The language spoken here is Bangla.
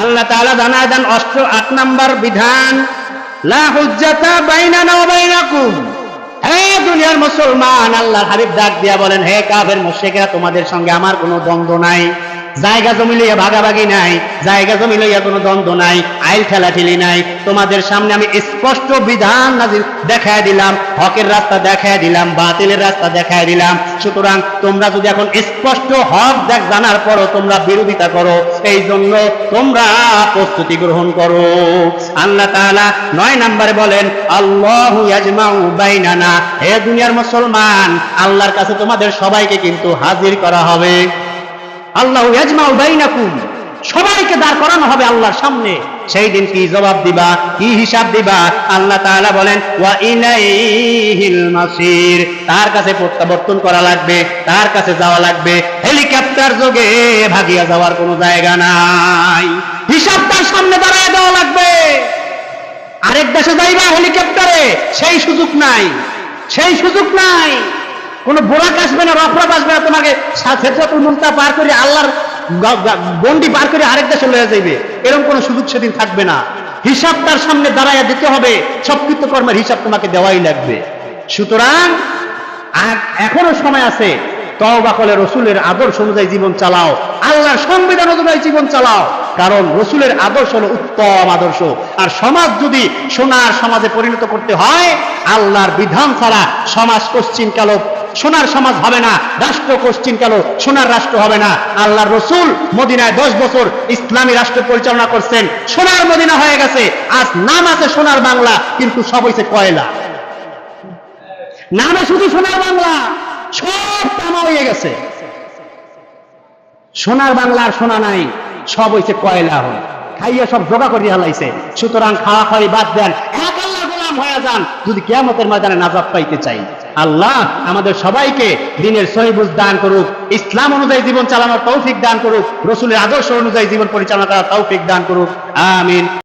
আল্লাহ তাআলা জানায় দেন অষ্ট আট নাম্বার বিধান, লা হুজ্জাতা দুনিয়ার মুসলমান, আল্লাহর হাবিব ডাক দিয়া বলেন, হে কাফের মুশরিকরা, তোমাদের সঙ্গে আমার কোনো দ্বন্দ্ব নাই। জায়গা জমি লইয়া ভাগাভাগি নাই, জায়গা জমি লইয়া কোনো দ্বন্দ্ব নাই, আইল ঠেলাঠেলি নাই। তোমাদের সামনে আমি স্পষ্ট বিধান নাজির দেখায় দিলাম, হকের রাস্তা দেখায় দিলাম, বাতিলের রাস্তা দেখায় দিলাম। সুতরাং তোমরা যদি এখন স্পষ্ট হক দেখ জানার পরও তোমরা বিরোধিতা করো এই জন্য তোমরা প্রস্তুতি গ্রহণ করো। আল্লাহ তাআলা নয় নম্বরে বলেন, আল্লাহু ইয়াজমাউ বাইনানা। হে দুনিয়ার মুসলমান, আল্লাহর কাছে তোমাদের সবাইকে কিন্তু হাজির করা হবে। আল্লাহ সবাইকে দাঁড় করানো হবে আল্লাহর সামনে। সেই দিন কি জবাব দিবা? কি হিসাব দিবা? আল্লাহ তাআলা বলেন তার কাছে প্রত্যাবর্তন করা লাগবে, তার কাছে যাওয়া লাগবে। হেলিকপ্টার যোগে ভাগিয়া যাওয়ার কোনো জায়গা নাই। হিসাব তার সামনে দাঁড়ায় দেওয়া লাগবে। আরেক দেশে যাইবা হেলিকপ্টারে, সেই সুযোগ নাই। সেই সুযোগ নাই। কোন বোরাক আসবে না রফরাফ আসবে না, তোমাকে সেটাতুল মুনতা পার করে আল্লাহর গন্ডি পার করে আরেক দেশে লয়ে যাইবে। এরকম কোনো সুযোগ সেদিন থাকবে না। হিসাব তার সামনে দাঁড়াইয়া দিতে হবে। সব কৃতকর্মের হিসাব তোমাকে দেওয়াই লাগবে। সুতরাং এখনও সময় আছে। তওবা করে রসুলের আদর্শ অনুযায়ী জীবন চালাও। আল্লাহর সংবিধান অনুযায়ী জীবন চালাও। কারণ রসুলের আদর্শ হলো উত্তম আদর্শ। আর সমাজ যদি সোনার সমাজে পরিণত করতে হয়, আল্লাহর বিধান ছাড়া সমাজ কশ্চিন কালো সোনার সমাজ হবে না, রাষ্ট্র কশ্চিন কালো সোনার রাষ্ট্র হবে না। আল্লাহর রসুল মদিনায় দশ বছর ইসলামী রাষ্ট্র পরিচালনা করছেন। সোনার মদিনা হয়ে গেছে। আজ নাম আছে সোনার বাংলা, কিন্তু সব হয়েছে কয়লা। নামে শুধু সোনার বাংলা, সব তামা হয়ে গেছে। সোনার বাংলার সোনা নাই, সব হইছে কয়লা। হয় খাইয়া সব জোগা করে হালাইছে সুতরাং খাওয়া খাওয়াই বাদ দেন। এক আল্লাহ হয়ে যান, যদি কেয়ামতের ময়দানে নাজাব পাইতে চাই। আল্লাহ আমাদের সবাইকে দিনের সহিবুজ দান করুক, ইসলাম অনুযায়ী জীবন চালানোর তৌফিক দান করুক, রসুলের আদর্শ অনুযায়ী জীবন পরিচালনা করার তৌফিক দান করুক। আমিন।